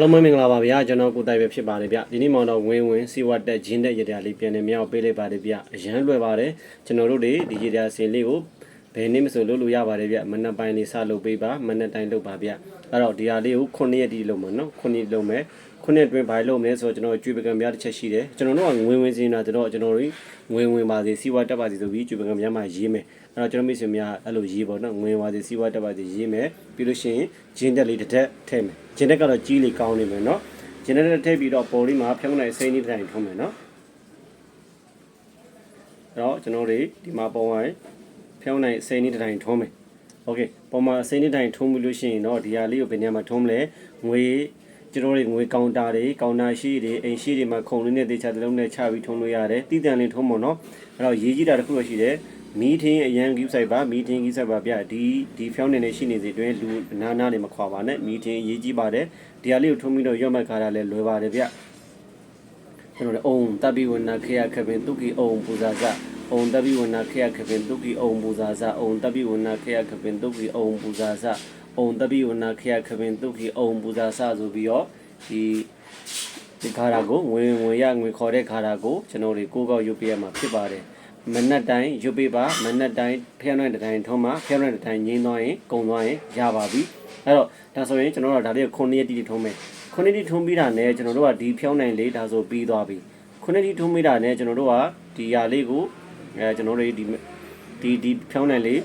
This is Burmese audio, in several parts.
အားလုံးပဲမင်္ဂလာပါဗျာကျွန်တော်ကိုတိုက်ပဲဖြစ်ပါတယ်ဗျဒီနေ့မှတော့ဝင်းဝင်းစီဝတ်တက်ဂျင်းတက်ရတရားလေးပြန်နေမြောက်ပေးလိုက်ပါတယ်ဗျအရန်လွယ်ပါတယ်ကျွန်တော်တို့တွေဒီရတရားစင်လေးကို ဘယ်နေ့မဆိုလုပ်လို့ရပါတယ်ဗျမနက်ပိုင်းလေးစလုပ်ပေးပါမနက်တိုင်းလုပ်ပါဗျအဲ့တော့ဒီဟာလေးကို9ရက်ဒီလုပ်မှာနော်9ရက်လုပ်မယ်9ရက်အတွင်းဘာလုပ်မလဲဆိုတော့ကျွန်တော်ကျွေးပကံပြတစ်ချက်ရှိတယ်ကျွန်တော်တို့ကငွေဝင်စင်းတာကျွန်တော်ကျွန်တော်တို့ငွေဝင်ပါစေစီဝတ်တက်ပါစေဆိုပြီးကျွေးပကံပြမှာရေးမယ်အဲ့တော့ကျွန်တော်မိတ်ဆွေများအဲ့လိုရေးပေါ့နော်ငွေဝင်ပါစေစီဝတ်တက်ပါစေရေးမယ်ပြီးလို့ရှိရင်ဂျင်းတက်လေးတစ်ထက်ထည့်မယ်ဂျင်းတက်ကတော့ကြီးလေးကောင်းနေမယ်နော်ဂျင်းနဲ့ထည့်ပြီးတော့ပေါ်လေးမှာဖြုံးနိုင်စိမ့်လေးတိုင်းထုံးမယ်နော်အဲ့တော့ကျွန်တော်တို့ဒီမှာပုံဝိုင်း ဖြုံးနိုင်စိမ့်လေးတိုင်းထုံးမယ်โอเคပုံမှာစိမ့်လေးတိုင်းထုံးပြီးလို့ရှိရင်တော့ဒီဟာလေးကိုဘယ်နေရာမှာထုံးမလဲငွေကျွန်တော်တို့ငွေကောင်တာတွေကောင်တာရှိတွေအိမ်ရှိတွေမှာခုံလေးနဲ့တေချာတစ်လုံးနဲ့ချပြီးထုံးလို့ရတယ်တည်တံလေးထုံးမို့နော်အဲ့တော့ရေးကြည့်တာတစ်ခုရှိတယ်မီထင်းအရန်ကိစိုက်ပါမီထင်းကိစိုက်ပါဗျဒီဒီဖြောင်းနေနေရှိနေစီတွင်လူနာနာနေမခွာပါနဲ့မီထင်းရေးကြည့်ပါတယ်ဒီဟာလေးကိုထုံးပြီးတော့ရွက်မှတ်ခါတာလဲလွယ်ပါတယ်ဗျကျွန်တော်လည်းအုံတပ်ပြီးဝနာခေယခပင်တုကိအုံပူဇာဇ အုံတပ်ပြီးဝနာခေယခပင်တုကိအုံပူဇာဇအုံတပ်ပြီးဝနာခေယခပင်တုကိအုံပူဇာဇအုံတပ်ပြီးဝနာခေယခပင်တုကိအုံပူဇာဇဆိုပြီးတော့ဒီဒီခါရာကိုဝင်ဝင်ရငွေခေါ်တဲ့ခါရာကိုကျွန်တော်တို့ကိုကောက်ရုပ်ပြရမှာဖြစ်ပါတယ်မနက်တိုင်းရုပ်ပေးပါမနက်တိုင်းဖျက်နိုင်တဲ့တိုင်းထုံးမှာဖျက်နိုင်တဲ့တိုင်းငင်းသွားရင်ကုံသွားရင်ရပါပြီအဲ့တော့ဒါဆိုရင်ကျွန်တော်တို့ဒါလေးကို9ရက်တိတိထုံးမယ်9ရက်တိထုံးပြီးတာနဲ့ကျွန်တော်တို့ကဒီဖျောင်းနိုင်လေးဒါဆိုပြီးသွားပြီ9ရက်တိထုံးပြီးတာနဲ့ကျွန်တော်တို့ကဒီຢာလေးကို အဲကျွန်တော်တို့ဒီဒီဒီဖျောင်းနိုင်လေး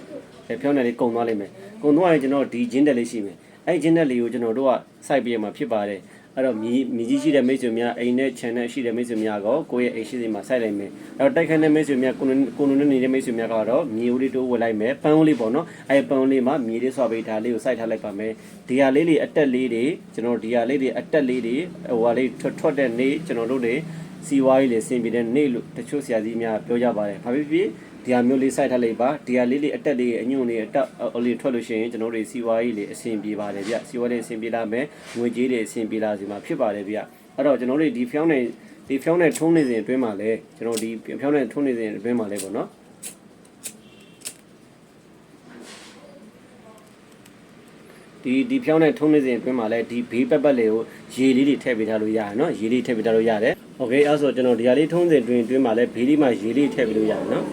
ဖျောင်းနိုင်လေးကုံသွားလိမ့်မယ်ကုံသွားရင်ကျွန်တော်ဒီဂျင်းတက်လေးရှိမယ်အဲ့ဂျင်းတက်လေးကိုကျွန်တော်တို့ကစိုက်ပြရမှာဖြစ်ပါတယ်အဲ့တော့မြည်မြည်ကြီးရှိတဲ့မိတ်ဆွေများအိမ်နဲ့ခြံနဲ့ရှိတဲ့မိတ်ဆွေများကကိုယ့်ရဲ့အိမ်ရှိစီမှာစိုက်လိုက်မယ်အဲ့တော့တိုက်ခိုက်တဲ့မိတ်ဆွေများကိုကိုနုနဲ့နေတဲ့မိတ်ဆွေများကတော့မြည်ဦးလေးတိုးဝယ်လိုက်မယ်ပန်းဦးလေးပေါ့နော်အဲ့ပန်းဦးလေးမှာမြည်လေးဆွာပေးထားလေးကိုစိုက်ထားလိုက်ပါမယ်ဒီဟာလေးတွေအတက်လေးတွေကျွန်တော်ဒီဟာလေးတွေအတက်လေးတွေဟိုဟာလေးထွက်ထွက်တဲ့နေ့ကျွန်တော်တို့တွေ စီဝါးကြီးလေးဆင်ပြေတဲ့နေ့လို့တချို့ဆရာကြီးများပြောကြပါတယ်ဘာဖြစ်ဖြစ်ဒီဟာမျိုးလေးစိုက်ထားလိုက်ပါဒီဟာလေးလေးအတက်လေးအညွန့်လေးအတက်အလေးထွက်လို့ရှိရင်ကျွန်တော်တို့စီဝါးကြီးလေးအဆင်ပြေပါတယ်ဗျစီဝါးလေးအဆင်ပြေလာမယ်ငွေကြေးတွေအဆင်ပြေလာစီမှာဖြစ်ပါတယ်ဗျအဲ့တော့ကျွန်တော်တို့ဒီဖျောင်းနေဒီဖျောင်းနေထုံးနေစဉ်အတွင်းမှာလဲကျွန်တော်ဒီဖျောင်းနေထုံးနေစဉ်အတွင်းမှာလဲပေါ့နော် ဒီဒီဖြောင်းနဲ့ထုံးနေစဉ်အတွင်းမှာလည်းဒီဘေးပက်ပက်လေးကိုရေလေးတွေထည့်ပေးထားလို့ရတယ်နော်ရေလေးထည့်ပေးထားလို့ရတယ်โอเคအဲ့ဆိုကျွန်တော်ဒီဟာလေးထုံးစဉ်အတွင်းအတွင်းမှာလည်းဘေးလေးမှာရေလေးထည့်ပေးလို့ရတယ်နော်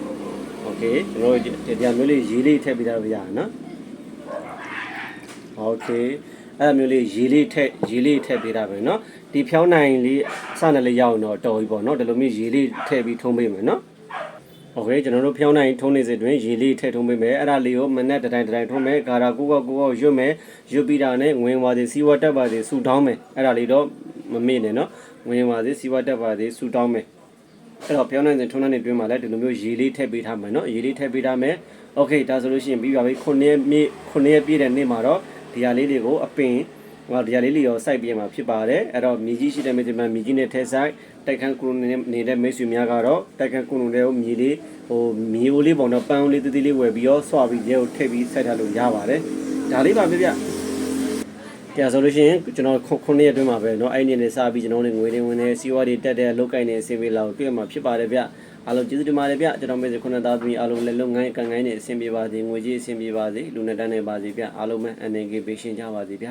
โอเคကျွန်တော်ဒီဒီဟာမျိုးလေးရေလေးထည့်ပေးထားလို့ရတယ်နော်โอเคအဲ့လိုမျိုးလေးရေလေးထည့်ရေလေးထည့်ပေးတာပဲเนาะဒီဖြောင်းနိုင်လေးအစနဲ့လေးရအောင်တော့တော်ပြီပေါ့เนาะဒီလိုမျိုးရေလေးထည့်ပြီးထုံးပေးမယ်เนาะ โอเคကျွန်တော်တို့ဖြောင်းနိုင်ထုံးနေစဉ်တွင်ရေလေးထည့်ထုံးပေးမယ်အဲ့ဒါလေးကိုမနဲ့တတိုင်းတတိုင်းထုံးမယ်ဂါရာကိုကောကိုကောရွတ်မယ်ရွတ်ပြီးတာနဲ့ငွေပါစေစီဝတ်တက်ပါစေဆူတောင်းမယ်အဲ့ဒါလေးတော့မမေ့နဲ့เนาะငွေပါစေစီဝတ်တက်ပါစေဆူတောင်းမယ်အဲ့တော့ဖြောင်းနိုင်စဉ်ထုံးတဲ့တွင်မှာလည်းဒီလိုမျိုးရေလေးထည့်ပေးထားမယ်เนาะရေလေးထည့်ပေးထားမယ်โอเคဒါဆိုလို့ရှိရင်ပြီးပါပြီ9ရက်မြေ9ရက်ပြည့်တဲ့နေ့မှာတော့ဒီဟာလေးတွေကိုအပင် ဟိုဒီဟာလေးလေးရောစိုက်ပြမှာဖြစ်ပါတယ်အဲ့တော့မြေကြီးရှိတဲ့မိတ်ဆွေများမြေကြီးနဲ့ထဲဆိုင်တိုက်ခန်းကုလုံနေတဲ့မိတ်ဆွေများကတော့တိုက်ခန်းကုလုံတဲ့မြေလေးဟိုမြေအိုးလေးပုံတော့ပန်းအိုးလေးတည်တည်လေးဝယ်ပြီးတော့ဆွပြီးရဲကိုထည့်ပြီးစိုက်ထားလို့ရပါတယ်ဒါလေးပါပြပြကြာဆိုလို့ရှိရင်ကျွန်တော်ခုနှစ်ရက်အတွင်းမှာပဲเนาะအဲ့ဒီနေစပြီးကျွန်တော်တို့ငွေတွေဝင်နေစီဝါတွေတက်တဲ့လုတ်ကိုင်းနေအစီအပြေလောက်တွေ့မှာဖြစ်ပါတယ်ဗျအားလုံးကျေးဇူးတင်ပါတယ်ဗျကျွန်တော်မေခုနှစ်သားသမီးအားလုံးလည်းလုံငန်းကန်ငိုင်းနေအဆင်ပြေပါစေငွေကြီးအဆင်ပြေပါစေလူနဲ့တန်းနေပါစေဗျအားလုံးပဲအနေကေပေးရှင်းကြပါစေဗျ